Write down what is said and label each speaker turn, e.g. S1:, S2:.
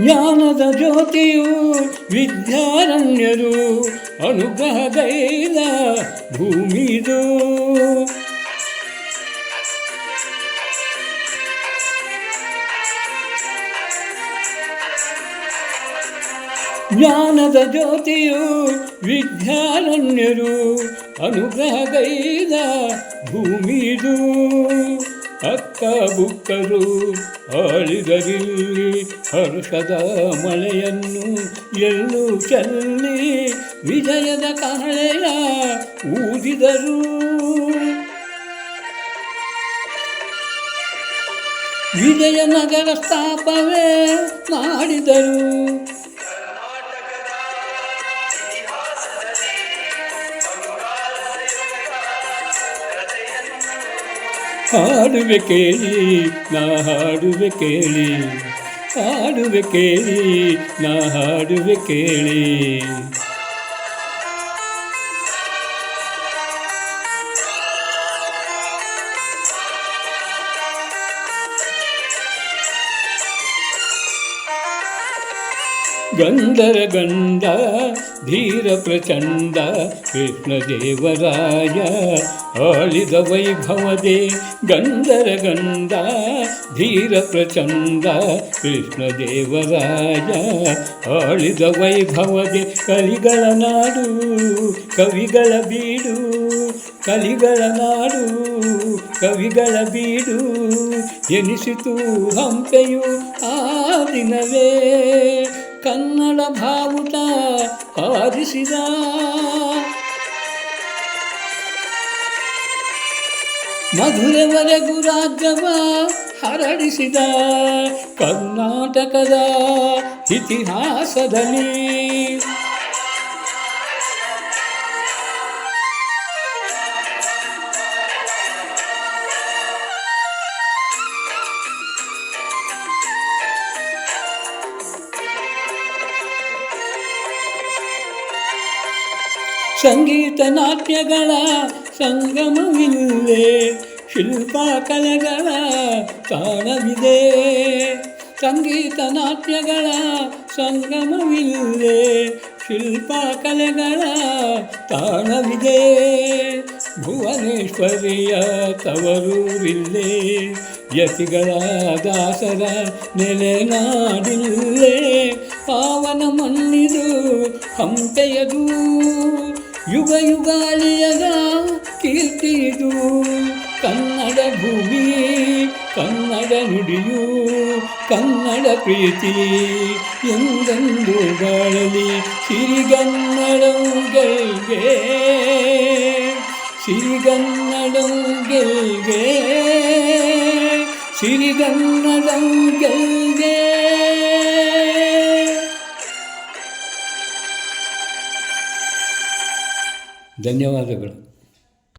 S1: ಜ್ಞಾನದ ಜ್ಯೋತಿಯು ವಿದ್ಯಾರಣ್ಯರು ಅನುಗ್ರಹಗೈದ ಭೂಮಿದು. ಜ್ಞಾನದ ಜ್ಯೋತಿಯು ವಿದ್ಯಾರಣ್ಯರು ಅನುಗ್ರಹಗೈದ ಭೂಮಿದು. ಅಕ್ಕ ಬುಕ್ಕರು ಆಳಿದರಿಲ್ಲಿ ಹರ್ಷದ ಮಳೆಯನ್ನು ಎಲ್ಲೂ ಚೆಲ್ಲಿ ವಿಜಯದ ಕಹಳೆಯ ಊದಿದರು. ವಿಜಯನಗರ ಸ್ಥಾಪವೇ ಮಾಡಿದರು. ಹಾಡುವೆ ಕೇಳಿ ನಾ ಹಾಡುವೆ ಕೇಳಿ ಹಾಡುವೆ ಕೇಳಿ ನಾ ಹಾಡುವೆ ಕೇಳಿ ಗಂಧರ ಗಂಧ, ಧೀರ ಪ್ರಚಂಡ ಕೃಷ್ಣದೇವರಾಯ ಆಳಿದ ವೈಭವದೇ ಗಂಧರ ಗಂಧ, ಧೀರ ಪ್ರಚಂಡ ಕೃಷ್ಣದೇವರಾಯ ಆಳಿದ ವೈಭವದೆ ಕಲಿಗಳ ನಾಡು, ಕವಿಗಳ ಬೀಡು, ಕಲಿಗಳ ನಾಡು, ಕವಿಗಳ ಬೀಡು, ಎನಿಸಿತು ಹಂಪೆಯು ಆ ದಿನವೇ. ಕನ್ನಡ ಭಾವುಟ ಆರಿಸಿದ ಮಧುರೆವರೆಗೂ ರಾಜ್ಯವ ಹರಡಿಸಿದ. ಕರ್ನಾಟಕದ ಇತಿಹಾಸದಲ್ಲಿ ಸಂಗೀತ ನಾಟ್ಯಗಳ ಸಂಗಮವಿಲ್ಲೇ, ಶಿಲ್ಪಕಲೆಗಳ ಕಾಣವಿದೆ ತಾಣವಿದೆ. ಸಂಗೀತ ನಾಟ್ಯಗಳ ಸಂಗಮವಿಲ್ಲೇ, ಶಿಲ್ಪಕಲೆಗಳ ತಾಣವಿದೆ. ಭುವನೇಶ್ವರಿಯ ತವರೂರಿಲ್ಲೇ, ಯತಿಗಳ ದಾಸರ ನೆಲೆನಾಡಿಲ್ಲೇ ಪಾವನ ಮಣ್ಣಿದು ಹಂಪೆಯದು ಯುಗ ಯುಗಾಲಿಯದ ಕೀರ್ತಿಯಿದು. ಕನ್ನಡ ಭೂಮಿ, ಕನ್ನಡ ನುಡಿಯು, ಕನ್ನಡ ಪ್ರೀತಿ. ಎಂದೆಂದು ಬಾಳಲಿ ಸಿರಿಗನ್ನಡವು ಗೆಲ್ಗೆ ಸಿರಿಗನ್ನಡವು ಗೆಲ್ಗೆ ಸಿರಿಗನ್ನಡವು ಗೆಲ್ಗೆ ಧನ್ಯವಾದಗಳು.